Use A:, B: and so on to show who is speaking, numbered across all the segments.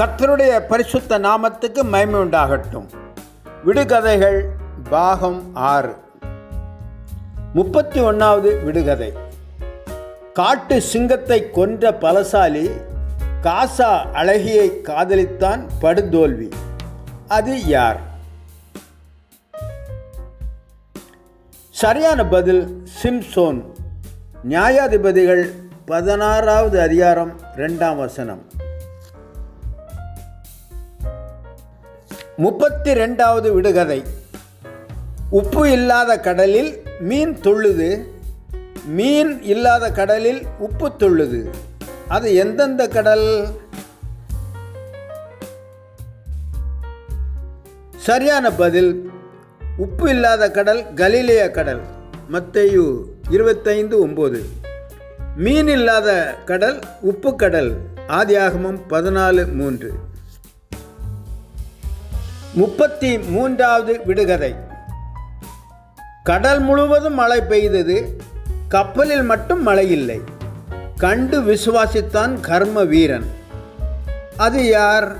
A: கர்த்தருடைய பரிசுத்த நாமத்துக்கு மயமை உண்டாகட்டும். விடுகதைகள் பாகம் ஆறு. முப்பத்தி ஒன்றாவது விடுகதை. காட்டு சிங்கத்தை கொன்ற பலசாலி காசா அழகியை காதலித்தான் படுதோல்வி. அது யார்? சரியான பதில் சிம்சோன். நியாயாதிபதிகள் பதினாறாவது அதிகாரம் ரெண்டாம் வசனம். முப்பத்தி ரெண்டாவது விடுகதை. உப்பு இல்லாத கடலில் மீன் துள்ளுது மீன் இல்லாத கடலில் உப்பு துள்ளுது அது எந்தெந்த கடல்? சரியான பதில் உப்பு இல்லாத கடல் கலிலேய கடல். மத்தையு இருபத்தைந்து ஒம்பது. மீன் இல்லாத கடல் உப்பு கடல் ஆதியாகமம் பதினாலு மூன்று. முப்பத்தி மூன்றாவது விடுகதை. கடல் முழுவதும் மழை பெய்தது கப்பலில் மட்டும் மழை இல்லை. கண்டு விசுவாசித்தான் கர்ம வீரன். அது யார்?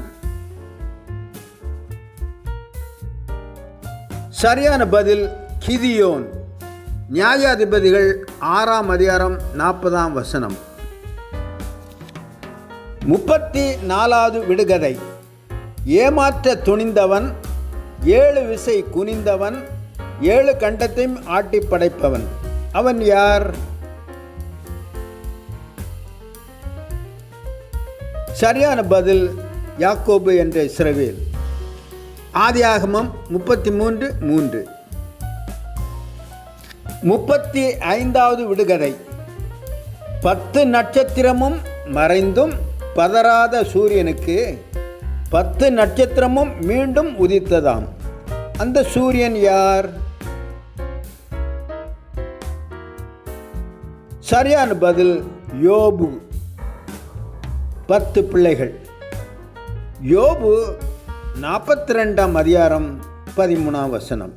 A: சரியான பதில் கிதியோன். நியாயாதிபதிகள் ஆறாம் அதிகாரம் நாற்பதாம் வசனம். முப்பத்தி நாலாவது விடுகதை. ஏமாற்ற துணிந்தவன் ஏழு விசை குனிந்தவன் ஏழு கண்டத்தையும் ஆட்டி படைப்பவன். அவன் யார்? சரியான பதில் யாக்கோபு என்ற இஸ்ரவேல். ஆதியாகமம் முப்பத்தி மூன்று. மூன்று முப்பத்தி ஐந்தாவது விடுகதை. பத்து நட்சத்திரமும் மறைந்தும் பதறாத சூரியனுக்கு பத்து நட்சத்திரமும் மீண்டும் உதித்ததாம். அந்த சூரியன் யார்? சரியான பதில் யோபு. பத்து பிள்ளைகள். யோபு நாற்பத்தி ரெண்டாம் அதிகாரம் பதிமூணாம் வசனம்.